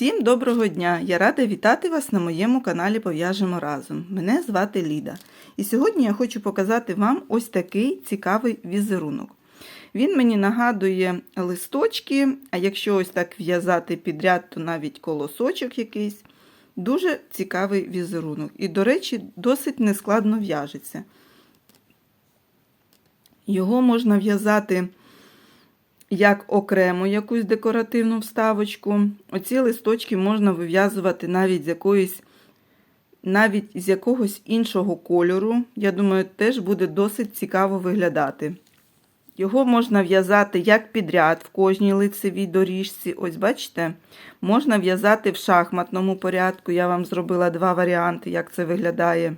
Всім доброго дня! Я рада вітати вас на моєму каналі Пов'яжемо разом. Мене звати Ліда. І сьогодні я хочу показати вам ось такий цікавий візерунок. Він мені нагадує листочки, а якщо ось так в'язати підряд, то навіть колосочок якийсь. Дуже цікавий візерунок. І, до речі, досить нескладно в'яжеться. Його можна в'язати як окремо якусь декоративну вставочку. Оці листочки можна вив'язувати навіть з якоїсь, навіть з якогось іншого кольору. Я думаю, теж буде досить цікаво виглядати. Його можна в'язати як підряд в кожній лицевій доріжці. Ось бачите, можна в'язати в шахматному порядку. Я вам зробила два варіанти, як це виглядає.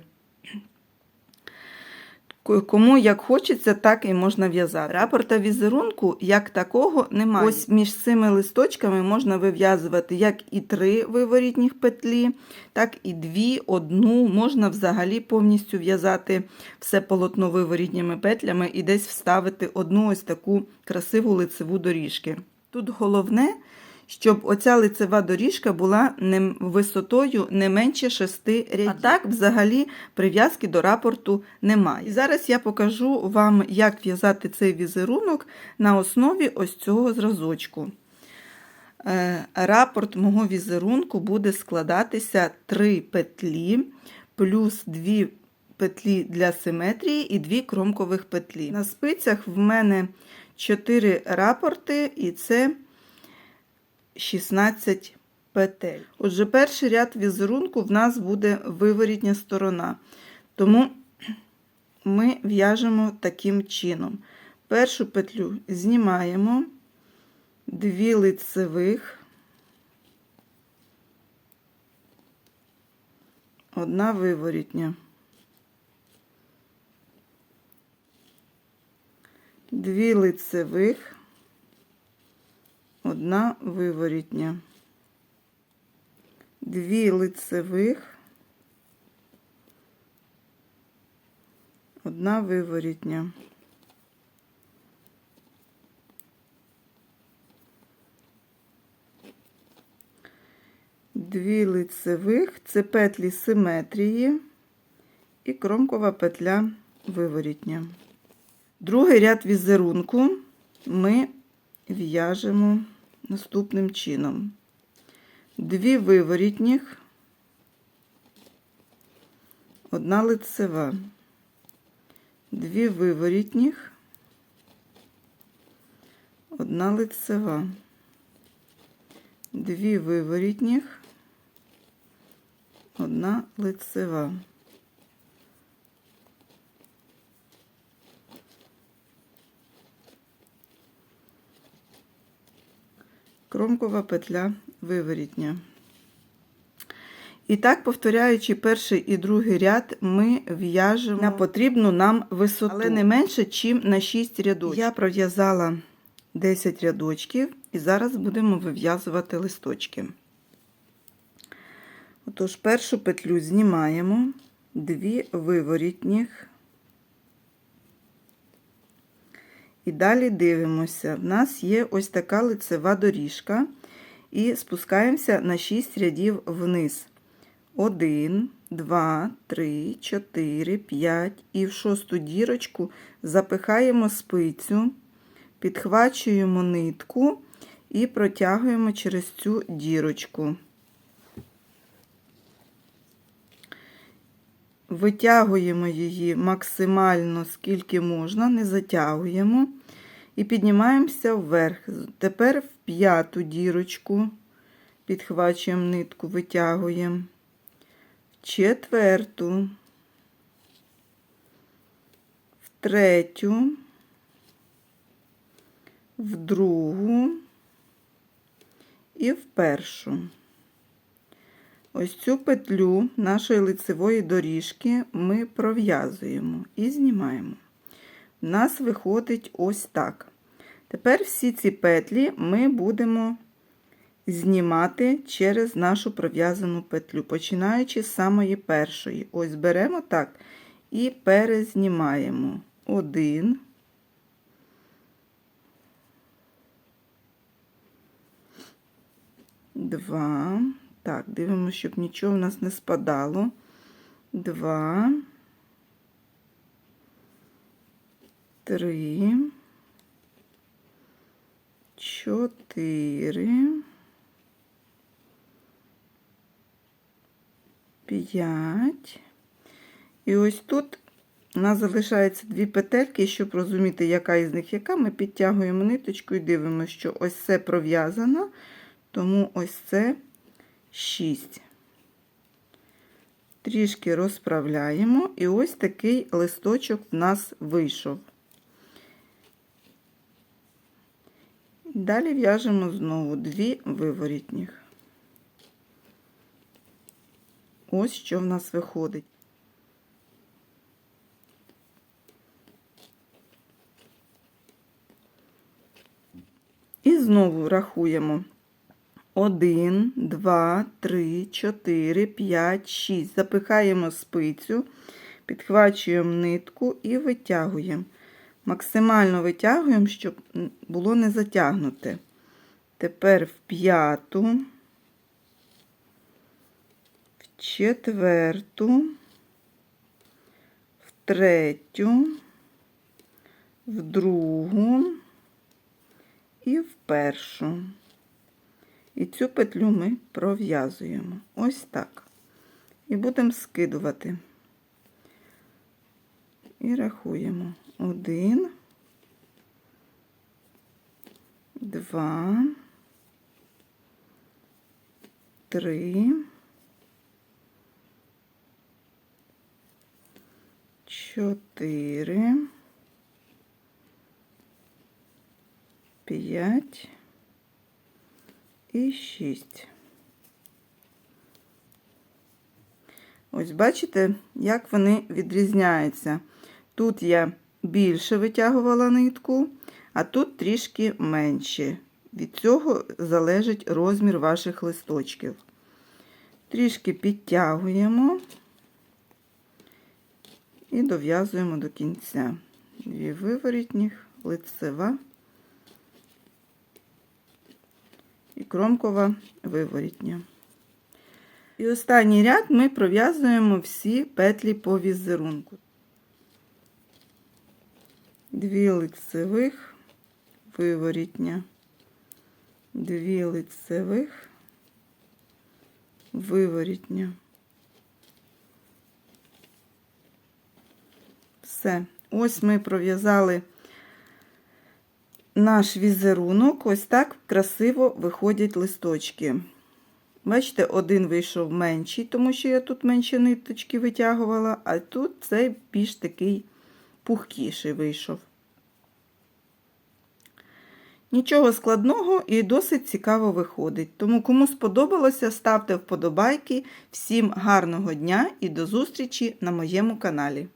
Кому як хочеться, так і можна в'язати. Рапорта візерунку як такого немає. Ось між цими листочками можна вив'язувати як і три виворітніх петлі, так і дві, одну. Можна взагалі повністю в'язати все полотно виворітніми петлями і десь вставити одну ось таку красиву лицеву доріжки. Тут головне, щоб оця лицева доріжка була не висотою не менше 6 рядів. А так, взагалі, прив'язки до рапорту немає. І зараз я покажу вам, як в'язати цей візерунок на основі ось цього зразочку. Е, рапорт мого візерунку буде складатися 3 петлі плюс 2 петлі для симетрії і 2 кромкових петлі. На спицях в мене 4 рапорти, і це 16 петель. Отже, перший ряд візерунку в нас буде виворітня сторона. Тому ми в'яжемо таким чином. Першу петлю знімаємо, дві лицевих, одна виворітня. Дві лицевих, одна виворітня, дві лицевих, одна виворітня. Дві лицевих, це петлі симетрії. І кромкова петля виворітня. Другий ряд візерунку ми в'яжемо наступним чином. Дві виворітніх, одна лицева, дві виворітніх, одна лицева, дві виворітніх, одна лицева. Кромкова петля виворітня. І так, повторяючи перший і другий ряд, ми в'яжемо на потрібну нам висоту, але не менше, ніж на 6 рядочків. Я пров'язала 10 рядочків і зараз будемо вив'язувати листочки. Отож, першу петлю знімаємо, дві виворітніх. І далі дивимося. В нас є ось така лицева доріжка, і спускаємося на 6 рядів вниз. 1, 2, 3, 4, 5. І в шосту дірочку запихаємо спицю, підхвачуємо нитку і протягуємо через цю дірочку. Витягуємо її максимально скільки можна, не затягуємо. І піднімаємося вверх. Тепер в п'яту дірочку підхвачуємо нитку, витягуємо, в четверту, в третю, в другу і в першу. Ось цю петлю нашої лицевої доріжки ми пров'язуємо і знімаємо. У нас виходить ось так. Тепер всі ці петлі ми будемо знімати через нашу пров'язану петлю, починаючи з самої першої. Ось беремо так і перезнімаємо один. два. Так, дивимося, щоб нічого в нас не спадало. Два. Три. Чотири. П'ять. І ось тут у нас залишається дві петельки, щоб розуміти, яка із них яка, ми підтягуємо ниточку і дивимося, що ось це пров'язано, тому ось це 6. Трішки розправляємо, і ось такий листочок в нас вийшов. Далі в'яжемо знову дві виворітніх. Ось що в нас виходить. І знову рахуємо 1, 2, 3, 4, 5, 6. Запихаємо спицю, підхвачуємо нитку і витягуємо. Максимально витягуємо, щоб було не затягнуте. Тепер в п'яту, в четверту, в третю, в другу і в першу. І цю петлю ми пров'язуємо. Ось так. І будемо скидувати. І рахуємо. Один, два, три, чотири, п'ять і шість. Ось бачите, як вони відрізняються. Тут я більше витягувала нитку, а тут трішки менше. Від цього залежить розмір ваших листочків. Трішки підтягуємо і дов'язуємо до кінця. Дві виворітніх, лицева і кромкова виворітня. І останній ряд ми пров'язуємо всі петлі по візерунку. Дві лицевих, виворітня, дві лицевих, виворітня. Все. Ось ми пров'язали наш візерунок. Ось так красиво виходять листочки. Бачите, один вийшов менший, тому що я тут менше ниточки витягувала, а тут цей більш такий пухкіший вийшов. Нічого складного і досить цікаво виходить. Тому, кому сподобалося, ставте вподобайки. Всім гарного дня і до зустрічі на моєму каналі.